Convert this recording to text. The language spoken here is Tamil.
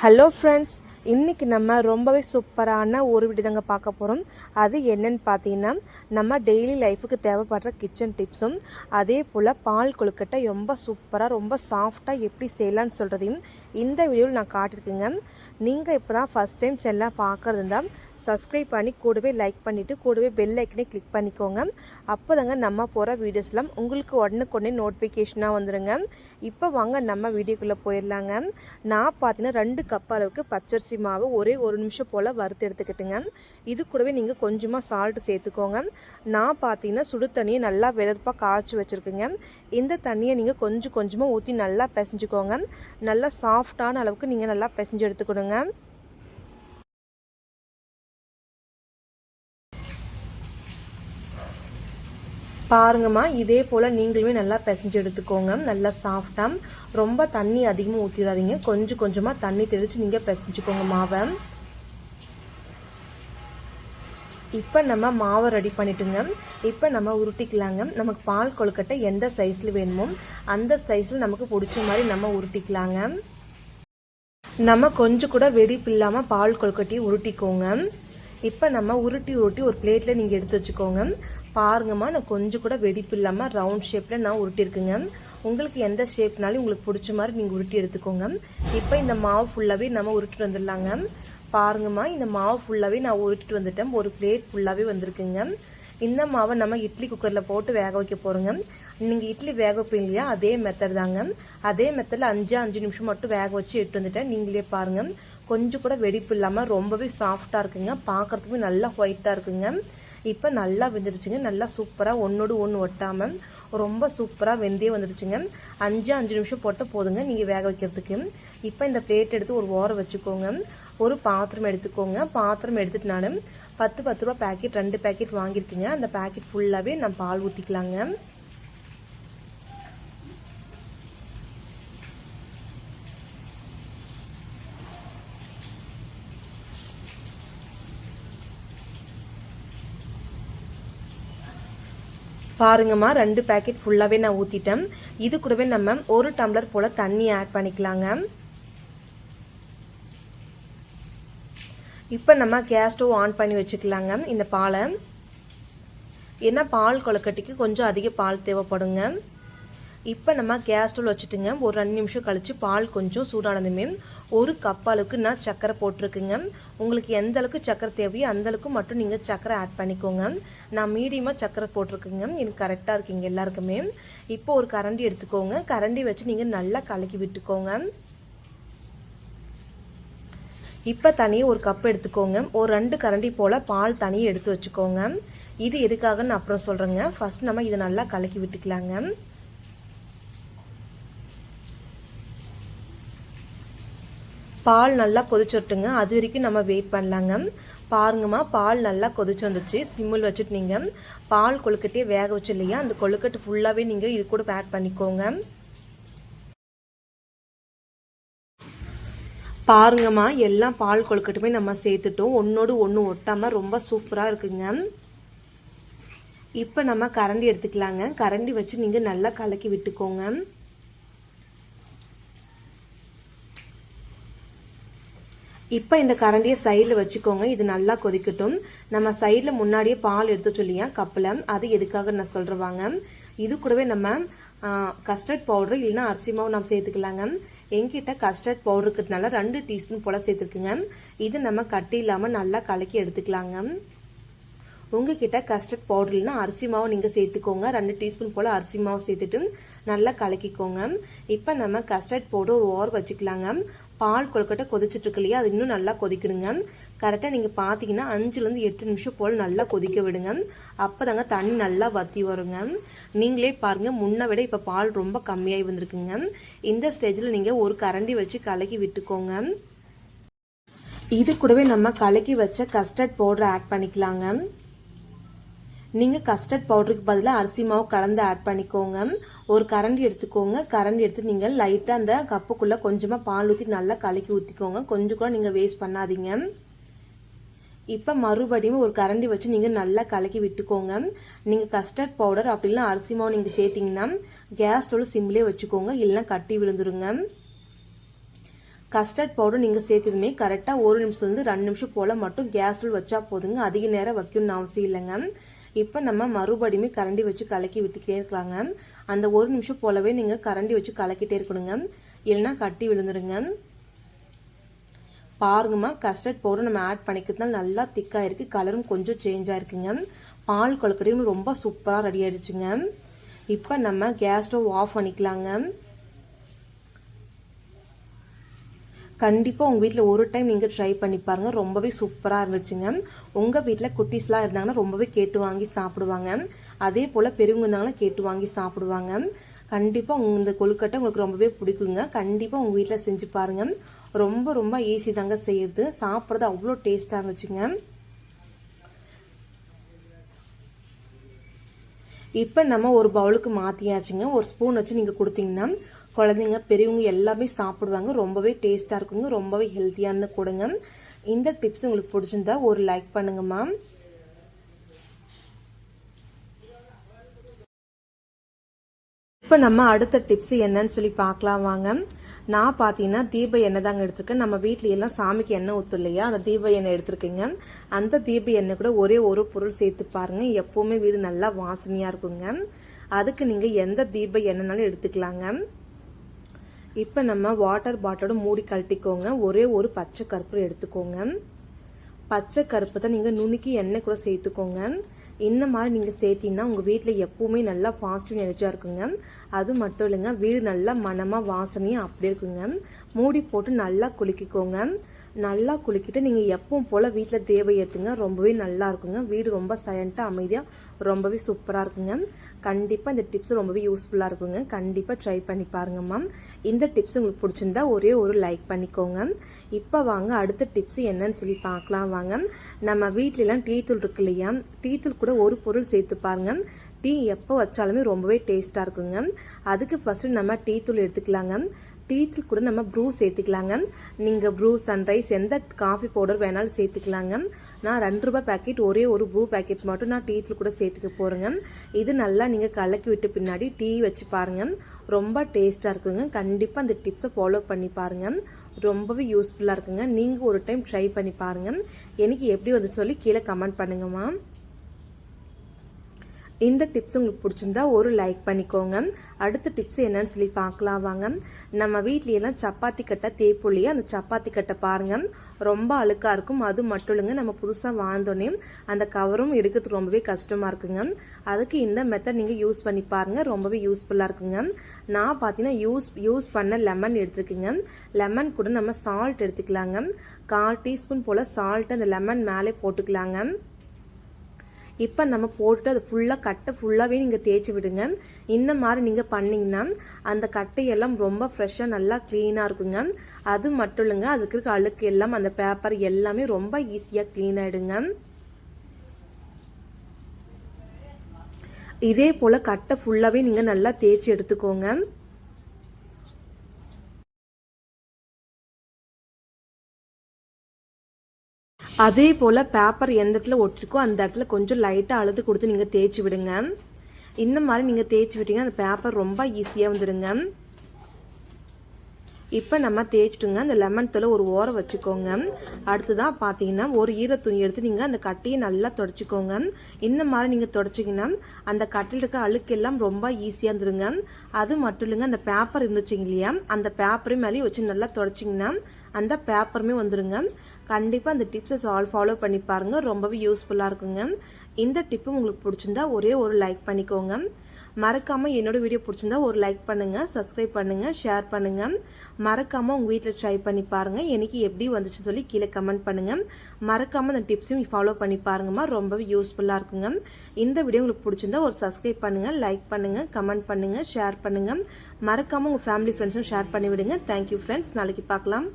ஹலோ ஃப்ரெண்ட்ஸ் இன்றைக்கி நம்ம ரொம்பவே சூப்பரான ஒரு வீடு தாங்க பார்க்க போகிறோம் அது என்னன்னு பார்த்தீங்கன்னா நம்ம டெய்லி லைஃபுக்கு தேவைப்படுற கிச்சன் டிப்ஸும் அதே போல் பால் கொழுக்கட்டை ரொம்ப சூப்பராக ரொம்ப சாஃப்டாக எப்படி செய்யலாம்னு சொல்கிறதையும் இந்த வீடியோவில் நான் காட்டியிருக்கேங்க. நீங்கள் இப்போ தான் ஃபஸ்ட் டைம் சேனலாக பார்க்குறது இருந்தால் சப்ஸ்கிரைப் பண்ணி கூடவே லைக் பண்ணிவிட்டு கூடவே பெல் ஐக்கனே கிளிக் பண்ணிக்கோங்க. அப்போ தாங்க நம்ம போகிற வீடியோஸ்லாம் உங்களுக்கு உடனுக்குடனே நோட்டிஃபிகேஷனாக வந்துடுங்க இப்போ வாங்க நம்ம வீடியோக்குள்ளே போயிடலாங்க நான் பார்த்தீங்கன்னா ரெண்டு கப் அளவுக்கு பச்சரிசி மாவு ஒரே ஒரு நிமிஷம் போல் வறுத்து எடுத்துக்கிட்டுங்க. இது கூடவே நீங்கள் கொஞ்சமாக சால்ட் சேர்த்துக்கோங்க. நான் பார்த்தீங்கன்னா சுடு தண்ணியை நல்லா வெதப்பாக காய்ச்சி வச்சுருக்குங்க. இந்த தண்ணியை நீங்கள் கொஞ்சம் கொஞ்சமாக ஊற்றி நல்லா பிசைஞ்சுக்கோங்க. நல்லா சாஃப்டான அளவுக்கு நீங்கள் நல்லா பிசைஞ்சு எடுத்துக்கணுங்க. பாருங்கம்மா இதே போல் நீங்களுமே நல்லா பிசைஞ்சு எடுத்துக்கோங்க. நல்லா சாஃப்டாக ரொம்ப தண்ணி அதிகமாக ஊற்றிடாதீங்க கொஞ்சம் கொஞ்சமாக தண்ணி தெளித்து நீங்கள் பிசைஞ்சுக்கோங்க மாவை. இப்போ நம்ம மாவை ரெடி பண்ணிட்டுங்க. இப்போ நம்ம உருட்டிக்கலாங்க. நமக்கு பால் கொழுக்கட்டை எந்த சைஸில் வேணுமோ அந்த சைஸில் நமக்கு பிடிச்ச மாதிரி நம்ம உருட்டிக்கலாங்க. நம்ம கொஞ்சம் கூட வெடிப்பு இல்லாமல் பால் கொழுக்கட்டையை உருட்டிக்கோங்க. இப்போ நம்ம உருட்டி உருட்டி ஒரு பிளேட்டில் நீங்கள் எடுத்து வச்சுக்கோங்க. பாருங்கம்மா நான் கொஞ்சம் கூட வெடிப்பு இல்லாமல் ரவுண்ட் ஷேப்பில் நான் உருட்டியிருக்குங்க. உங்களுக்கு எந்த ஷேப்னாலும் உங்களுக்கு பிடிச்ச மாதிரி நீங்கள் உருட்டி எடுத்துக்கோங்க. இப்போ இந்த மாவு ஃபுல்லாகவே நம்ம உருட்டிட்டு வந்துடலாங்க. பாருங்கம்மா இந்த மாவு ஃபுல்லாகவே நான் உருட்டிட்டு வந்துட்டேன். ஒரு பிளேட் ஃபுல்லாகவே வந்திருக்குங்க. இந்த மாவை நம்ம இட்லி குக்கரில் போட்டு வேக வைக்க போகிறோங்க நீங்கள் இட்லி வேக வைப்பீங்க இல்லையா? அதே மெத்தட் தாங்க. அதே மெத்தடில் அஞ்சு அஞ்சு நிமிஷம் மட்டும் வேக வச்சு எட்டு வந்துட்டேன். நீங்களே பாருங்கள் கொஞ்சம் கூட வெடிப்பு இல்லாமல் ரொம்பவே சாஃப்டாக இருக்குங்க. பார்க்குறதுக்குமே நல்லா ஒயிட்டாக இருக்குங்க. இப்போ நல்லா வெந்துடுச்சுங்க நல்லா சூப்பராக ஒன்றோடு ஒன்று ஒட்டாமல் ரொம்ப சூப்பராக வெந்தே வந்துடுச்சுங்க அஞ்சு அஞ்சு நிமிஷம் போட்டால் போதுங்க நீங்கள் வேக வைக்கிறதுக்கு. இப்போ இந்த பிளேட் எடுத்து ஒரு ஓரம் வச்சுக்கோங்க. ஒரு பாத்திரம் எடுத்துக்கோங்க. பாத்திரம் எடுத்துட்டு நான் பத்து பத்து ரூபா பேக்கெட் ரெண்டு பேக்கெட் வாங்கியிருக்கீங்க. அந்த பேக்கெட் ஃபுல்லாகவே நான் பால் ஊற்றிக்கலாங்க பாருங்கம்மா ரெண்டு பேக்கெட் ஃபுல்லாகவே நான் ஊற்றிட்டேன் இது கூடவே நம்ம ஒரு டம்ளர் போல் தண்ணி ஆட் பண்ணிக்கலாங்க. இப்போ நம்ம கேஸ் ஸ்டவ் ஆன் பண்ணி வச்சுக்கலாங்க இந்த பாலை. ஏன்னா பால் கொழுக்கட்டைக்கு கொஞ்சம் அதிக பால் தேவைப்படுங்க. இப்போ நம்ம கேஸ் ஸ்டவ் வச்சுட்டுங்க ஒரு ரெண்டு நிமிஷம் கழித்து பால் கொஞ்சம் சூடானதுமே ஒரு கப் அளவுக்கு நான் சக்கரை போட்டிருக்குங்க உங்களுக்கு எந்த அளவுக்கு சக்கரை தேவையோ அந்த அளவுக்கு மட்டும் நீங்கள் சக்கரை ஆட் பண்ணிக்கோங்க நான் மீடியமாக சக்கரை போட்டிருக்குங்க எனக்கு கரெக்டாக இருக்குங்க எல்லாருக்குமே. இப்போ ஒரு கரண்டி எடுத்துக்கோங்க. கரண்டி வச்சு நீங்கள் நல்லா கலக்கி விட்டுக்கோங்க இப்போ தனியாக ஒரு கப் எடுத்துக்கோங்க ஒரு ரெண்டு கரண்டி போல் பால் தனியாக எடுத்து வச்சுக்கோங்க இது எதுக்காகன்னு அப்புறம் சொல்கிறேங்க ஃபஸ்ட் நம்ம இதை நல்லா கலக்கி விட்டுக்கலாங்க பால் நல்லா கொதிச்சுட்டுங்க அது வரைக்கும் நம்ம வெயிட் பண்ணலாங்க. பாருங்கம்மா பால் நல்லா கொதிச்சு வந்துச்சு சிம்மில் வச்சுட்டு நீங்கள் பால் கொழுக்கட்டையே வேக வச்சு இல்லையா அந்த கொழுக்கட்டு ஃபுல்லாகவே நீங்கள் இது கூட ஆட் பண்ணிக்கோங்க. பாருங்கம்மா எல்லாம் பால் கொழுக்கட்டுமே நம்ம சேர்த்துட்டோம். ஒன்றோடு ஒன்று ஒட்டாமல் ரொம்ப சூப்பராக இருக்குங்க. இப்போ நம்ம கரண்டி எடுத்துக்கலாங்க. கரண்டி வச்சு நீங்கள் நல்லா கலக்கி விட்டுக்கோங்க. இப்போ இந்த கரண்டியை சைடில் வச்சுக்கோங்க. இது நல்லா கொதிக்கட்டும். நம்ம சைடில் முன்னாடியே பால் எடுத்து சொல்லியா? கப்பில். அது எதுக்காக நான் சொல்கிறவாங்க இது கூடவே நம்ம கஸ்டர்ட் பவுடர் இல்லைன்னா அரிசி மாவு நம்ம சேர்த்துக்கலாங்க. எங்கிட்ட கஸ்டர்ட் இருக்கிறதுனால ரெண்டு டீஸ்பூன் போல் சேர்த்துருக்குங்க. இது நம்ம கட்டி இல்லாமல் நல்லா கலக்கி எடுத்துக்கலாங்க. உங்ககிட்ட கஸ்டர்ட் பவுடர் இல்லைனா அரிசி மாவு நீங்கள் சேர்த்துக்கோங்க. ரெண்டு டீஸ்பூன் போல் அரிசி மாவு சேர்த்துட்டு நல்லா கலக்கிக்கோங்க. இப்போ நம்ம கஸ்டர்ட் பவுடர் ஒரு ஓர் வச்சுக்கலாங்க. பால் கொழுக்கட்டை கொதிச்சுட்ருக்கு இல்லையா? அது இன்னும் நல்லா கொதிக்கணுங்க. கரெக்டாக நீங்கள் பார்த்தீங்கன்னா அஞ்சுலேருந்து எட்டு நிமிஷம் போல் நல்லா கொதிக்க விடுங்க. அப்போ தாங்க தண்ணி நல்லா வற்றி வருங்க. நீங்களே பாருங்கள் முன்னை விட இப்போ பால் ரொம்ப கம்மியாகி வந்திருக்குங்க. இந்த ஸ்டேஜில் நீங்கள் ஒரு கரண்டி வச்சு கலக்கி விட்டுக்கோங்க. இது கூடவே நம்ம கலக்கி வச்ச கஸ்டர்ட் பவுடர் ஆட் பண்ணிக்கலாங்க. நீங்கள் கஸ்டர்ட் பவுடருக்கு பதிலாக அரிசி மாவு கலந்து ஆட் பண்ணிக்கோங்க. ஒரு கரண்டி எடுத்துக்கோங்க. கரண்டி எடுத்து நீங்கள் லைட்டாக அந்த கப்புக்குள்ளே கொஞ்சமாக பால் ஊற்றி நல்லா கலக்கி ஊற்றிக்கோங்க கொஞ்சம் கூட நீங்கள் வேஸ்ட் பண்ணாதீங்க. இப்போ மறுபடியும் ஒரு கரண்டி வச்சு நீங்கள் நல்லா கலக்கி விட்டுக்கோங்க. நீங்கள் கஸ்டர்ட் பவுடர் அப்படிலாம் அரிசி மாவு நீங்கள் சேர்த்திங்கன்னா கேஸ் ஸ்டோவில் சிம்லேயே வச்சுக்கோங்க. இல்லைனா கட்டி விழுந்துருங்க. கஸ்டர்ட் பவுடர் நீங்கள் சேர்த்ததுமே கரெக்டாக ஒரு நிமிஷத்துலேருந்து ரெண்டு நிமிஷம் போல் மட்டும் கேஸ் ஸ்டவ் வச்சா போதுங்க. அதிக நேரம் வைக்கணும்னு அவசியம் இல்லைங்க. இப்போ நம்ம மறுபடியுமே கரண்டி வச்சு கலக்கி விட்டுக்கிட்டே இருக்கலாங்க. அந்த ஒரு நிமிஷம் போலவே நீங்கள் கரண்டி வச்சு கலக்கிட்டே இருக்கணுங்க. இல்லைன்னா கட்டி விழுந்துருங்க. பாருங்கம்மா கஸ்டர்ட் பவுடர் நம்ம ஆட் பண்ணிக்கிறதுனால நல்லா திக்காக இருக்குது கலரும் கொஞ்சம் சேஞ்ச் ஆயிருக்குங்க பால் கொழுக்கடையும் ரொம்ப சூப்பராக ரெடி ஆகிடுச்சுங்க இப்போ நம்ம கேஸ் ஸ்டவ் ஆஃப் பண்ணிக்கலாங்க. கண்டிப்பாக உங்கள் வீட்டில் ஒரு டைம் நீங்கள் ட்ரை பண்ணி பாருங்கள் ரொம்பவே சூப்பராக இருந்துச்சுங்க. உங்கள் வீட்டில் குட்டீஸ்லாம் இருந்தாங்கன்னா ரொம்பவே கேட்டு வாங்கி சாப்பிடுவாங்க. அதே போல் பெரியவங்க இருந்தாங்கன்னா கேட்டு வாங்கி சாப்பிடுவாங்க. கண்டிப்பாக உங்கள் இந்த கொழுக்கட்டை உங்களுக்கு ரொம்பவே பிடிக்குங்க. கண்டிப்பாக உங்கள் வீட்டில் செஞ்சு பாருங்கள் ரொம்ப ரொம்ப ஈஸி தாங்க செய்யறது. சாப்பிட்றது அவ்வளோ டேஸ்ட்டாக இருந்துச்சுங்க. இப்போ நம்ம ஒரு பவுலுக்கு மாற்றியாச்சுங்க ஒரு ஸ்பூன் வச்சு நீங்கள் கொடுத்தீங்கன்னா குழந்தைங்க பெரியவங்க எல்லாமே சாப்பிடுவாங்க. ரொம்பவே டேஸ்ட்டாக இருக்குங்க. ரொம்பவே ஹெல்த்தியானது கொடுங்க. இந்த டிப்ஸ் உங்களுக்கு பிடிச்சிருந்தா ஒரு லைக் பண்ணுங்கம்மா இப்போ நம்ம அடுத்த டிப்ஸ் என்னன்னு சொல்லி பார்க்கலாம் வாங்க. நான் பார்த்தீங்கன்னா தீப எண்ணெய் தாங்க எடுத்திருக்கேன். நம்ம வீட்டில எல்லாம் சாமிக்கு எண்ணெய் ஊற்று இல்லையா அந்த தீப எண்ணெய் எடுத்திருக்கீங்க. அந்த தீப எண்ணெய் கூட ஒரே ஒரு பொருள் சேர்த்து பாருங்க. எப்போவுமே வீடு நல்லா வாசனையாக இருக்குங்க. அதுக்கு நீங்கள் எந்த தீப எண்ணெய்னாலும் எடுத்துக்கலாங்க. இப்போ நம்ம வாட்டர் பாட்டிலோட மூடி கழட்டிக்கோங்க. ஒரே ஒரு பச்சை கருப்பு எடுத்துக்கோங்க. பச்சை கருப்பு தான் நீங்கள் நுணுக்கி எண்ணெய் கூட சேர்த்துக்கோங்க. இந்த மாதிரி நீங்கள் சேர்த்தீங்கன்னா உங்கள் வீட்டில் எப்போவுமே நல்லா பாசிட்டிவ் எனர்ஜியாக இருக்குங்க. அது மட்டும் இல்லைங்க வீடு நல்லா மனமாக வாசனையும் அப்படி இருக்குங்க. மூடி போட்டு நல்லா குலுக்கிக்கோங்க. நல்லா குளிக்கிட்டு நீங்கள் எப்பவும் போல் வீட்டில் தேவை ஏற்றுங்க ரொம்பவே நல்லா இருக்குங்க. வீடு ரொம்ப சைலண்ட்டாக அமைதியாக ரொம்பவே சூப்பராக இருக்குங்க. கண்டிப்பாக இந்த டிப்ஸ் ரொம்பவே யூஸ்ஃபுல்லாக இருக்குங்க. கண்டிப்பாக ட்ரை பண்ணி பாருங்க மேம் இந்த டிப்ஸ் உங்களுக்கு பிடிச்சிருந்தா ஒரே ஒரு லைக் பண்ணிக்கோங்க. இப்போ வாங்க அடுத்த டிப்ஸ் என்னன்னு சொல்லி பார்க்கலாம் வாங்க. நம்ம வீட்லலாம் டீ தூள் இருக்கு இல்லையா? டீ தூள் கூட ஒரு பொருள் சேர்த்து பாருங்க. டீ எப்போ வச்சாலுமே ரொம்பவே டேஸ்ட்டாக இருக்குங்க. அதுக்கு ஃபஸ்ட்டு நம்ம டீ தூள் எடுத்துக்கலாங்க. டீத்தில் கூட நம்ம ப்ரூ சேர்த்துக்கலாங்க. நீங்கள் ப்ரூ சன்ரைஸ் எந்த காஃபி பவுடர் வேணாலும் சேர்த்துக்கலாங்க. நான் ரெண்டு ரூபாய் பேக்கெட் ஒரே ஒரு ப்ரூ பேக்கெட் மட்டும் நான் டீத்தில் கூட சேர்த்துக்க போகிறேங்க இது நல்லா நீங்கள் கலக்கி விட்டு பின்னாடி டீ வச்சு பாருங்கள் ரொம்ப டேஸ்ட்டாக இருக்குங்க. கண்டிப்பாக அந்த டிப்ஸை ஃபாலோ பண்ணி பாருங்கள் ரொம்பவே யூஸ்ஃபுல்லாக இருக்குங்க. நீங்கள் ஒரு டைம் ட்ரை பண்ணி பாருங்கள் எனக்கு எப்படி வந்து சொல்லி கீழே கமெண்ட் பண்ணுங்கம்மா. இந்த டிப்ஸ் உங்களுக்கு பிடிச்சிருந்தா ஒரு லைக் பண்ணிக்கோங்க. அடுத்த டிப்ஸ் என்னன்னு சொல்லி பார்க்கலாம் வாங்க. நம்ம வீட்லையெல்லாம் சப்பாத்தி கட்டை தேய்ப்புள்ளியே அந்த சப்பாத்தி கட்டை பாருங்க. ரொம்ப அழுக்காக இருக்கும். அது மட்டும் இல்லைங்க நம்ம புதுசாக வாழ்ந்தோன்னே அந்த கவரும் எடுக்கிறதுக்கு ரொம்பவே கஷ்டமாக இருக்குங்க. அதுக்கு இந்த மெத்தட் நீங்கள் யூஸ் பண்ணி பாருங்கள் ரொம்பவே யூஸ்ஃபுல்லாக இருக்குங்க. நான் பார்த்தீங்கன்னா யூஸ் யூஸ் பண்ண லெமன் எடுத்துருக்குங்க. லெமன் கூட நம்ம சால்ட் எடுத்துக்கலாங்க. கால் டீஸ்பூன் போல் சால்ட் அந்த லெமன் மேலே போட்டுக்கலாங்க. இப்போ நம்ம போட்டுட்டு அது ஃபுல்லாக கட்டை ஃபுல்லாகவே நீங்கள் தேய்ச்சி விடுங்க. இந்த மாதிரி நீங்கள் பண்ணிங்கன்னா அந்த கட்டையெல்லாம் ரொம்ப ஃப்ரெஷ்ஷாக நல்லா க்ளீனாக இருக்குங்க. அது மட்டும் இல்லைங்க அதுக்கு இருக்க அழுக்கு எல்லாம் அந்த பேப்பர் எல்லாமே ரொம்ப ஈஸியாக க்ளீன் ஆகிடுங்க இதே போல் கட்டை ஃபுல்லாகவே நீங்கள் நல்லா தேய்ச்சி எடுத்துக்கோங்க. அதே போல் பேப்பர் எந்த இடத்துல ஒட்டிருக்கோ அந்த இடத்துல கொஞ்சம் லைட்டாக அழுது கொடுத்து நீங்கள் தேய்ச்சி விடுங்க. இந்த மாதிரி நீங்கள் தேய்ச்சி விட்டீங்கன்னா அந்த பேப்பர் ரொம்ப ஈஸியாக வந்துடுங்க இப்போ நம்ம தேய்ச்சிட்டுங்க அந்த லெமன் தூளை ஒரு ஓரம் வச்சுக்கோங்க. அடுத்ததாக பார்த்தீங்கன்னா ஒரு ஈர துணி எடுத்து நீங்கள் அந்த கட்டையை நல்லா தொடச்சிக்கோங்க. இந்த மாதிரி நீங்கள் தொடச்சிங்கன்னா அந்த கட்டில் இருக்க அழுக்கெல்லாம் ரொம்ப ஈஸியாக இருந்துருங்க. அது மட்டும் இல்லைங்க அந்த பேப்பர் இருந்துச்சுங்க இல்லையா அந்த பேப்பரையும் மேலேயும் வச்சு நல்லா தொடச்சிங்கன்னா அந்த பேப்பருமே வந்துடுங்க கண்டிப்பாக அந்த டிப்ஸை சால் ஃபாலோ பண்ணி பாருங்கள் ரொம்பவே யூஸ்ஃபுல்லாக இருக்குங்க. இந்த டிப்பும் உங்களுக்கு பிடிச்சிருந்தா ஒரே ஒரு லைக் பண்ணிக்கோங்க. மறக்காமல் என்னோட வீடியோ பிடிச்சிருந்தா ஒரு லைக் பண்ணுங்கள் சப்ஸ்கிரைப் பண்ணுங்கள் ஷேர் பண்ணுங்கள் மறக்காமல் உங்கள் வீட்டில் ட்ரை பண்ணி பாருங்கள் எனக்கு எப்படி வந்துச்சு சொல்லி கீழே கமெண்ட் பண்ணுங்கள் மறக்காமல் அந்த டிப்ஸையும் ஃபாலோ பண்ணி பாருங்கம்மா. ரொம்பவே யூஸ்ஃபுல்லாக இருக்குங்க. இந்த வீடியோ உங்களுக்கு பிடிச்சிருந்தா ஒரு சப்ஸ்கிரைப் பண்ணுங்கள் லைக் பண்ணுங்கள் கமெண்ட் பண்ணுங்கள் ஷேர் பண்ணுங்கள் மறக்காமல் உங்கள் ஃபேமிலி ஃப்ரெண்ட்ஸும் ஷேர் பண்ணி விடுங்க தேங்க்யூ ஃப்ரெண்ட்ஸ் நாளைக்கு பார்க்கலாம்.